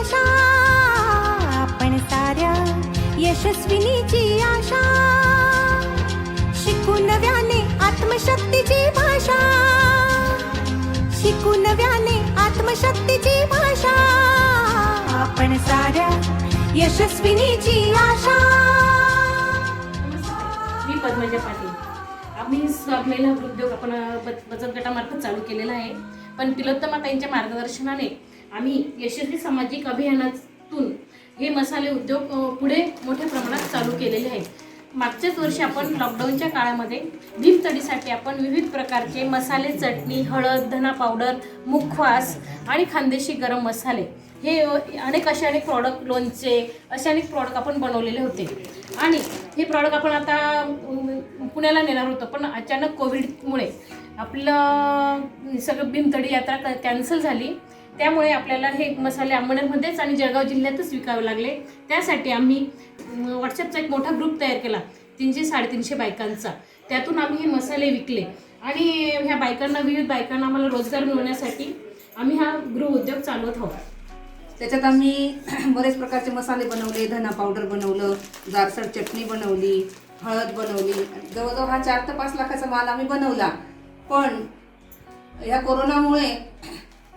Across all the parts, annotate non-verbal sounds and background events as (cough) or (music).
आशा आपण साऱ्या यशस्विनीची आशा. शिकू नव्याने आत्मशक्तीची भाषा. शिकू नव्याने आत्मशक्तीची भाषा. आपण साऱ्या यशस्विनीची आशा. मी पद्मजा पाटील. आम्ही स्वाभिला उद्योग आपण बचत गटामार्फत चालू केलेला आहे. पण तिलोत्तमा ताईंच्या मार्गदर्शनाने आम्ही यशस्वी सामाजिक अभियानातून हे मसाले उद्योग पुढे मोठ्या प्रमाणात चालू केलेले आहेत. मागच्याच वर्षी आपण लॉकडाऊनच्या काळामध्ये भीमतडीसाठी आपण विविध प्रकारचे मसाले चटणी हळद धना पावडर मुखवास आणि खानदेशी गरम मसाले हे अनेक असे अनेक प्रॉडक्ट लोणचे असे अनेक प्रॉडक्ट आपण बनवलेले होते. आणि हे प्रॉडक्ट आपण आता पुण्याला नेणार होतो पण अचानक कोविडमुळे आपलं सगळं भीमतडी यात्रा कॅन्सल झाली. त्यामुळे आपल्याला हे मसाले अंबनेरमध्येच आणि जळगाव जिल्ह्यातच विकावे लागले. त्यासाठी आम्ही व्हॉट्सअपचा एक मोठा ग्रुप तयार केला तीनशे साडेतीनशे बायकांचा. त्यातून आम्ही हे मसाले विकले. आणि ह्या बायकांना विविध बायकांना आम्हाला रोजगार मिळवण्यासाठी आम्ही हा गृहउद्योग चालवत आहोत. त्याच्यात आम्ही (clears throat) बरेच प्रकारचे मसाले बनवले धना पावडर बनवलं जारसड चटणी बनवली हळद बनवली. जवळजवळ हा चार ते पाच लाखाचा माल आम्ही बनवला. पण ह्या कोरोनामुळे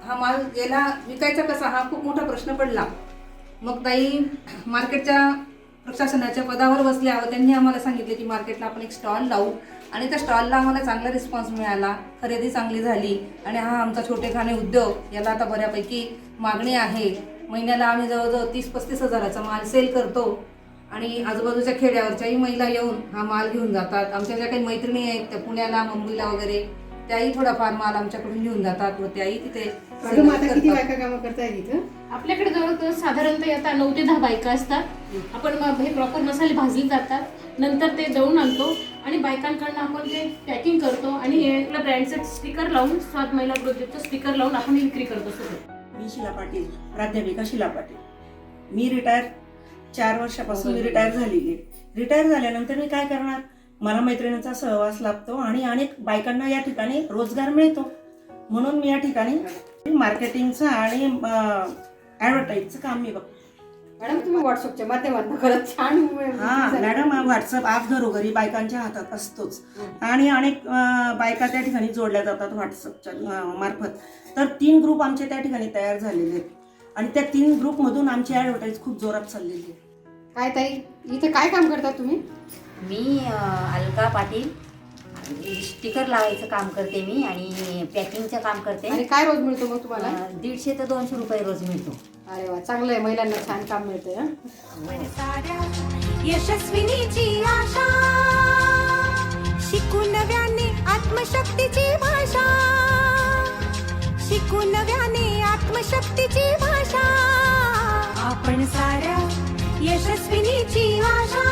हा माल गेला विकायचा कसा? हा खूप मोठा प्रश्न पडला. मग ताई मार्केटच्या प्रशासनाच्या पदावर बसल्यावर व त्यांनी आम्हाला सांगितले की मार्केटला आपण एक स्टॉल लावू. आणि त्या स्टॉलला आम्हाला चांगला रिस्पॉन्स मिळाला. खरेदी चांगली झाली. आणि हा आमचा छोटेखाने उद्योग याला आता बऱ्यापैकी मागणी आहे. महिन्याला आम्ही जवळजवळ तीस पस्तीस हजाराचा माल सेल करतो. आणि आजूबाजूच्या खेड्यावरच्याही महिला येऊन हा माल घेऊन जातात. आमच्या ज्या काही मैत्रिणी आहेत त्या पुण्याला मुंबईला वगैरे त्याही थोडाफार माल आमच्याकडून घेऊन जातात व त्याही तिथे मॅडम आता किती करतात. बायका कामं करताय आपल्याकडे जवळ साधारणतः आता नऊ ते दहा बायका असतात. आपण मग हे प्रॉपर मसाले भाजले जातात. नंतर ते दळून आणतो आणि बायकांकडनं आपण ते पॅकिंग करतो आणि याला ब्रँडचं स्टिकर लावून स्वाद महिला प्रोजेक्टचं स्टिकर लावून आपण हे विक्री करतो सगळं. मी शिला पाटील प्राध्यापिका शिला पाटील. मी रिटायर चार वर्षापासून मी रिटायर झालेली आहे. रिटायर झाल्यानंतर मी काय करणार? मला मैत्रिणींचा सहवास लाभतो आणि अनेक बायकांना या ठिकाणी रोजगार मिळतो. म्हणून मी या ठिकाणी मार्केटिंगचं आणि ॲडव्हर्टाईजचं काम मी बघतो. मॅडम तुम्ही व्हॉट्सअपच्या माध्यमातून खरंच छान हा मॅडम व्हॉट्सअप ॲप घरोघरी बायकांच्या हातात असतोच. आणि अनेक बायका त्या ठिकाणी जोडल्या जातात व्हॉट्सअपच्या मार्फत. तर तीन ग्रुप आमचे त्या ठिकाणी तयार झालेले आहेत. आणि त्या तीन ग्रुपमधून आमची ॲडव्हर्टाईज खूप जोरात चाललेली आहे. काय ताई इथं काय काम करता तुम्ही? मी अलका पाटील. स्टिकर लावायचं काम करते मी आणि पॅकिंगचं काम करते. आणि काय रोज मिळतो मग तुम्हाला? दीडशे ते दोनशे रुपये रोज मिळतो. अरे वा चांगलं आहे. महिलांना छान काम मिळतंय हं? यशस्विनीची आशा शिकू नव्याने आत्मशक्तीची भाषा शिकू नव्याने आत्मशक्तीची भाषा. आपण साऱ्या यशस्विनीची आशा